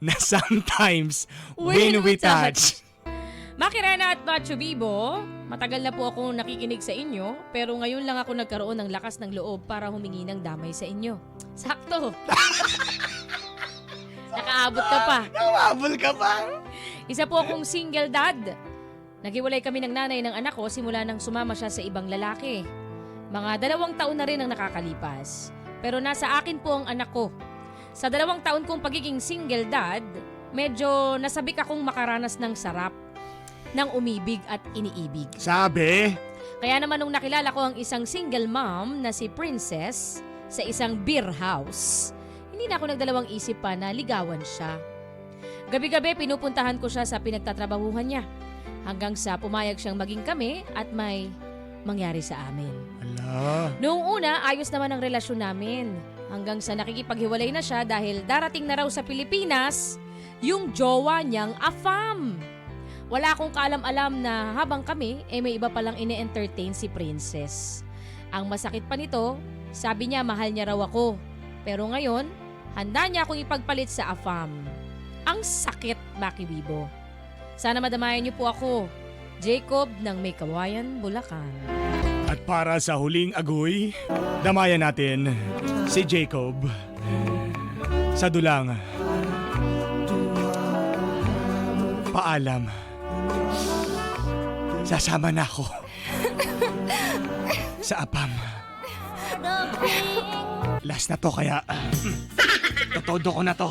na sometimes When when we we touch. touch. Makirena at Macho Bibo, matagal na po ako nakikinig sa inyo, pero ngayon lang ako nagkaroon ng lakas ng loob para humingi ng damay sa inyo. Sakto. Nakaabot ka pa. Nakababol ka pa. Isa po akong single dad. Naghiwalay kami ng nanay ng anak ko simula nang sumama siya sa ibang lalaki. Mga dalawang taon na rin ang nakakalipas. Pero nasa akin po ang anak ko. Sa dalawang taon kong pagiging single dad, medyo nasabik akong makaranas ng sarap ng umibig at iniibig. Sabi, Kaya naman nung nakilala ko ang isang single mom na si Princess sa isang beer house, hindi na ako nagdalawang isip pa na ligawan siya. Gabi-gabi pinupuntahan ko siya sa pinagtatrabahuhan niya hanggang sa pumayag siyang maging kami at may mangyari sa amin. ala, Noong una, ayos naman ang relasyon namin. Hanggang sa nakikipaghiwalay na siya dahil darating na raw sa Pilipinas yung jowa niyang afam. Wala akong kaalam-alam na habang kami, eh may iba palang ine-entertain si Princess. Ang masakit pa nito, sabi niya mahal niya raw ako. Pero ngayon, handa niya akong ipagpalit sa afam. Ang sakit, Maki Bibo. Sana madamayan niyo po ako. Jacob ng May Kawayan, Bulacan. At para sa huling agoy, damayan natin si Jacob. Sa dulang. Paalam. Sasama na ako. Sa apam. Last na to kaya... Totodo ko na to.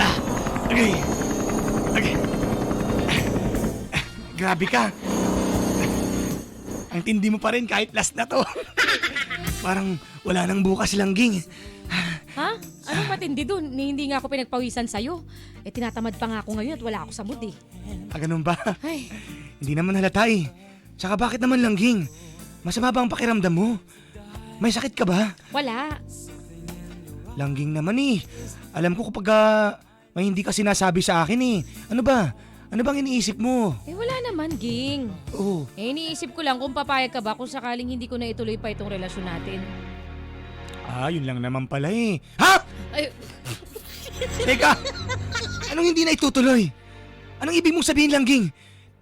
Ah, Okay. Okay. Grabe ka. Ang tindi mo pa rin kahit last na to. Parang wala nang bukas langging. Ha? Anong matindi dun? Ni hindi nga ako pinagpawisan sa'yo. Eh tinatamad pa nga ako ngayon at wala ako sa mood eh. Ah, ganun ba? Ay, Hindi naman halata eh. Tsaka bakit naman langging? Masama ba ang pakiramdam mo? May sakit ka ba? wala. Langging naman eh. Alam ko kapag ah, may hindi ka sinasabi sa akin eh. Ano ba? Ano bang iniisip mo? Eh wala naman, Ging. Oh, Eh iniisip ko lang kung papayag ka ba kung sakaling hindi ko na ituloy pa itong relasyon natin. ah, yun lang naman pala eh. Ha? Ay, Teka! Anong hindi na itutuloy? Anong ibig mong sabihin, Langging?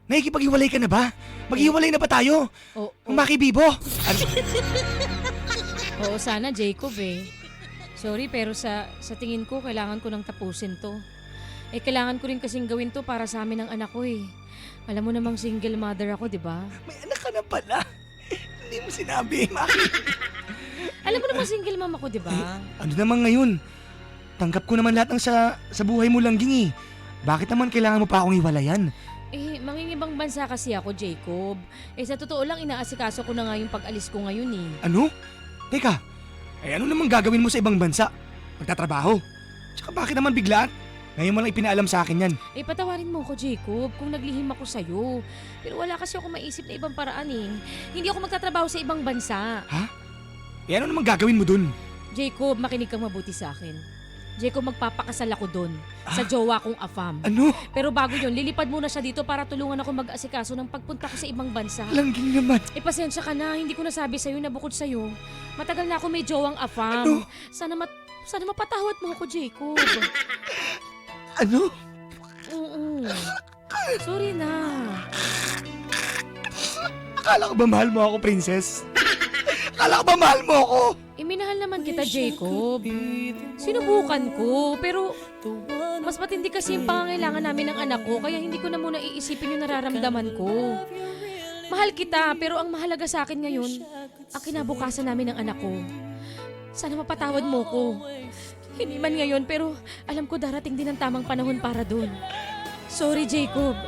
Nakikipaghiwalay ka na ba? Maghiwalay na ba tayo? oo, Ang makibibo? Ano? oo, sana Jacob eh. Sorry pero sa sa tingin ko kailangan ko nang tapusin to. Eh kailangan ko rin kasing gawin to para sa amin ng anak ko eh. Alam mo namang single mother ako, di ba? May anak ka na pala. hindi mo sinabi, Maki. Alam mo namang single mom ako, di ba? Ano naman ngayon? Tanggap ko naman lahat ng sa, sa buhay mo, Langging eh. Bakit naman kailangan mo pa akong iwalayan? Eh, mangingibang bansa kasi ako, Jacob. Eh, sa totoo lang, inaasikaso ko na nga yung pag-alis ko ngayon eh. Ano? Teka, eh ano naman gagawin mo sa ibang bansa? Magtatrabaho? Tsaka bakit naman biglaan? Ngayon mo lang ipinaalam sa akin yan. Eh, patawarin mo ko, Jacob, kung naglihim ako sa'yo. Pero wala kasi ako maisip na ibang paraan eh. Hindi ako magtatrabaho sa ibang bansa. Eh ano naman gagawin mo dun? Jacob, makinig kang mabuti sa akin. Jacob, magpapakasal ako doon sa Ah? jowa kong afam. Ano? Pero bago yun, lilipad muna siya dito para tulungan ako mag-asikaso ng pagpunta ko sa ibang bansa. Langging naman. Eh, pasensya ka na, hindi ko nasabi sa'yo na bukod sa'yo. Matagal na ako may jowang afam. Ano? Sana, mat sana mapatawad mo ako, Jacob. Ano? Oo. Sorry na. Akala ko ba mahal mo ako, princess? Akala ko ba mahal mo ako? Eh, minahal naman kita, Jacob. Sinubukan ko, pero mas matindi kasi yung pangangailangan namin ng anak ko, kaya hindi ko na muna iisipin yung nararamdaman ko. Mahal kita, pero ang mahalaga sa akin ngayon, ang kinabukasan namin ng anak ko. Sana mapatawad mo ko. Hindi man ngayon, pero alam ko darating din ang tamang panahon para doon. Sorry, Jacob.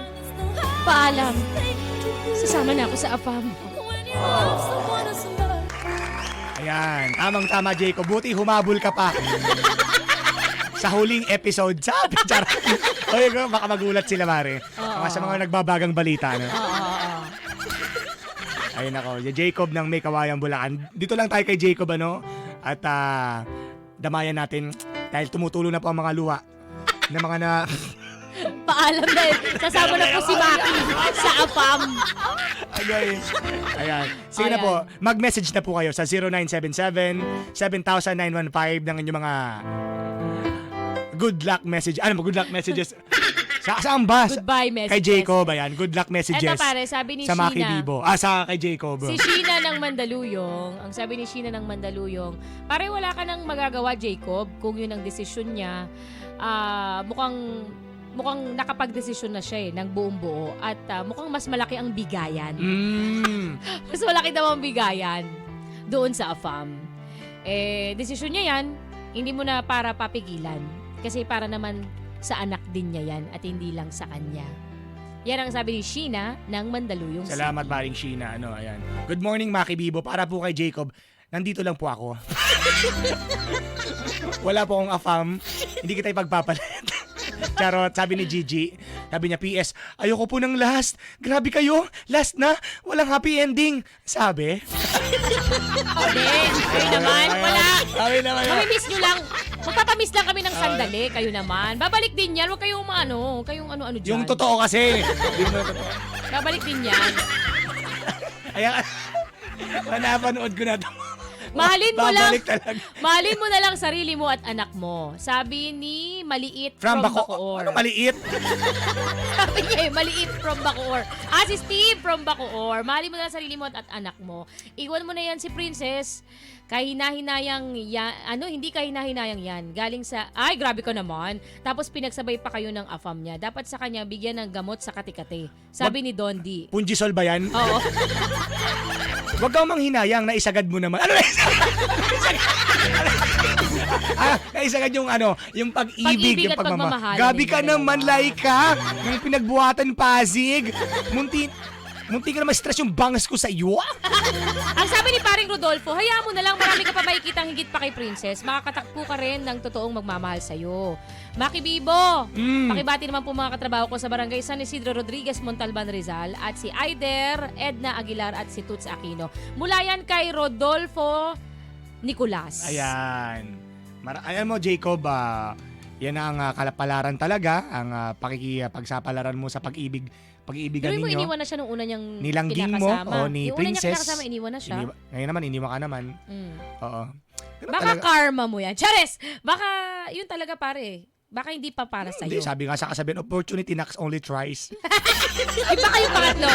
Paalam. Sasama na ako sa AFAM. Ayan, tamang-tama, Jacob. Buti humabol ka pa. sa huling episode, sabi, charot. Oy, baka magulat sila, Mare. Mga sa mga nagbabagang balita, no? Ayun ako, Jacob ng May Kawayang Bulacan. Dito lang tayo kay Jacob, ano? At ah, damayan natin dahil tumutulo na po ang mga luwa ng mga na... Paalam na Sasama na po si Maki sa AFAM. Okay. Ayan. Sige na Ayan. po, mag-message na po kayo sa 0977-7915 ng inyong mga good luck message. Ano mo, good luck messages? sa saan ba? Sa- Goodbye messages. Kay Jacob, ayan. Good luck messages. Eto pare, sabi ni sa Maki Sheena. Bibo. Ah, sa kay Jacob. Si Sheena ng Mandaluyong, ang sabi ni Sheena ng Mandaluyong, pare wala ka nang magagawa Jacob kung yun ang desisyon niya. Ah, mukhang mukhang nakapag-desisyon na siya eh, ng buong buo. At ah, mukhang mas malaki ang bigayan. Mm. Mas malaki daw ang bigayan doon sa AFAM. Eh, desisyon niya yan, hindi mo na para papigilan. Kasi para naman sa anak din niya yan at hindi lang sa kanya. Yan ang sabi ni Sheena ng Mandaluyong Salamat, City. Maring Sheena. Ano, ayan. Good morning, Maki Bibo. Para po kay Jacob, nandito lang po ako. Wala po akong afam. Hindi kita ipagpapalit. Charot, sabi ni Gigi. Sabi niya, PS, ayoko po ng last. Grabe kayo, last na. Walang happy ending. Sabi. Hindi, kayo naman, wala. Sabi naman. Mamimiss nyo lang. Magpapamiss lang kami ng sandali, kayo naman. Babalik din yan, huwag kayong ano, kayong ano-ano dyan. Yung totoo kasi. Totoo. Babalik din yan. Ayan. Napanood ko na ito. Mahalin mo lang. Babalik talaga. Mahalin mo na lang sarili mo at anak mo. Sabi ni Maliit From, from, Baco. Bacoor. Ano maliit? Sabi niya eh, Maliit from Bacoor. Ah, si Steve from Bacoor. Mahalin mo na lang sarili mo at, at anak mo. Iwan mo na yan si Princess. Kahina-hinayang yan, ano, hindi kahina-hinayang yan. Galing sa, ay, grabe ka naman. Tapos pinagsabay pa kayo ng afam niya. Dapat sa kanya bigyan ng gamot sa katikate. Sabi ni Dondi. Punjisol ba yan? Oo. Huwag kang manghinayang, naisagad mo naman. Ano naisagad? ah, naisagad yung ano, yung pag-ibig, Pag-ibig yung at pagmamahal Gabi ka naman, Laika. Yung pinagbuhatan Pasig. Munti, munti ka na ma-stress yung bangas ko sa iyo. ah. Ang sabi ni paring Rodolfo, hayaan mo na lang marami ka pa makikitang higit pa kay Princess. Makakatakpo ka rin ng totoong magmamahal sa'yo. Maki Bibo, Mm. pakibati naman po mga katrabaho ko sa Barangay San Isidro Rodriguez, Montalban, Rizal at si Aider, Edna Aguilar at si Toots Aquino. Mula yan kay Rodolfo Nicolas. Ayan. Mara- ayan mo, Jacob, ah, yan ang ah, kalapalaran talaga, ang uh, pakikipagsapalaran mo sa pag-ibig, pag-iibigan Pero mo ninyo. iniwan na siya nung una niyang Nilangging mo, o ni Yung una niya Princess. kinakasama, iniwan na siya. Iniwa- ngayon naman, iniwan ka naman. Mm. Oo. Ganun Baka talaga. karma mo yan. Chares! Baka, yun talaga pare. Baka hindi pa para Hindi, sa'yo. sabi nga sa kasabihan, opportunity knocks only twice. Iba kayo pangatlo.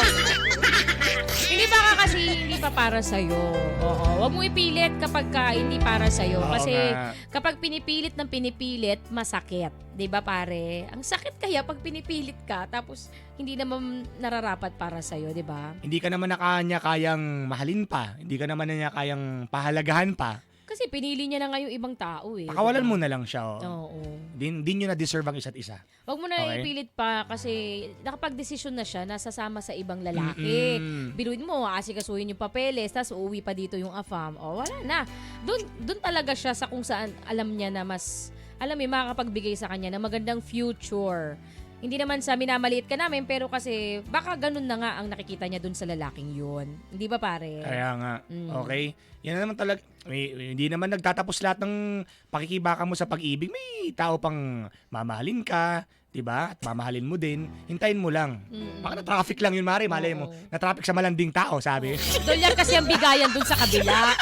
hindi ba ka kasi hindi pa para sa'yo. Oo. Huwag mo ipilit kapag ka hindi para sa'yo. Oo kasi nga. kapag pinipilit ng pinipilit, masakit. 'Di ba pare? Ang sakit kaya pag pinipilit ka tapos hindi naman nararapat para sa'yo, 'di ba? hindi ka naman na kanya kayang mahalin pa. Hindi ka naman na niya kayang pahalagahan pa. Kasi pinili niya na nga yung ibang tao eh. Pakawalan mo na lang siya. Oh. Oo. Din, din nyo na deserve ang isa't isa. Huwag mo na Okay. ipilit pa kasi nakapag-desisyon na siya, nasasama sa ibang lalaki. Mm-mm. biruin mo, asikasuhin yung papeles, tapos uuwi pa dito yung AFAM. O, wala na. Doon, doon talaga siya sa kung saan alam niya na mas, alam mo, makakapagbigay sa kanya ng magandang future. Hindi naman sa minamaliit ka namin, pero kasi baka ganun na nga ang nakikita niya doon sa lalaking yun. Hindi ba pare? Kaya nga. Mm. Okay? Yan na naman talaga. May, hindi naman nagtatapos lahat ng pakikibaka mo sa pag-ibig. May tao pang mamahalin ka, 'di ba? At mamahalin mo din. Hintayin mo lang. Mm. Baka na-traffic lang yun, Mari. Malay mo. Na-traffic sa malanding tao, sabi. Dolyar kasi ang bigayan doon sa kabila.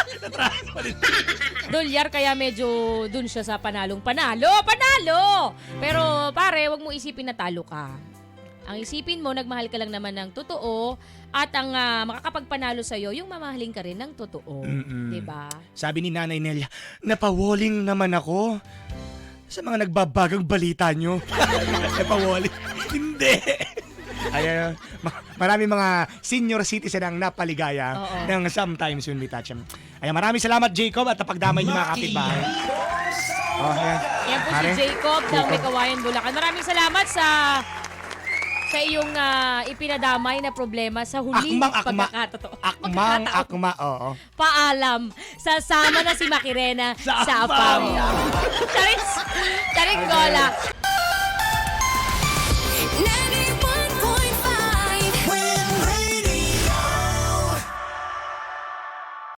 Dolyar kaya medyo doon siya sa panalong panalo. Panalo! Pero pare, wag mo isipin na talo ka. Ang isipin mo, nagmahal ka lang naman ng totoo at ang ah, makakapagpanalo sa'yo, yung mamahalin ka rin ng totoo. Mm-mm. 'Di ba? Sabi ni Nanay Nelia, napawaling naman ako sa mga nagbabagang balita nyo. napawaling. Hindi. Ayan, ma- marami mga senior citizen ang napaligaya Oo. ng sometimes when we touch them. Ayan, maraming salamat Jacob at napagdamay niyo mga kapitbahay. Oh, ayan. Yan po Pare, si Jacob ng Jacob. May Kawayan, Bulacan. Maraming salamat sa sa iyong ah, ipinadamay na problema sa huling Akmang akma. Akmang Pagkakataon. akma, oo. paalam. Sasama na si Makirena Sa sa AFAM. AFAM. Charis! Charing Gola.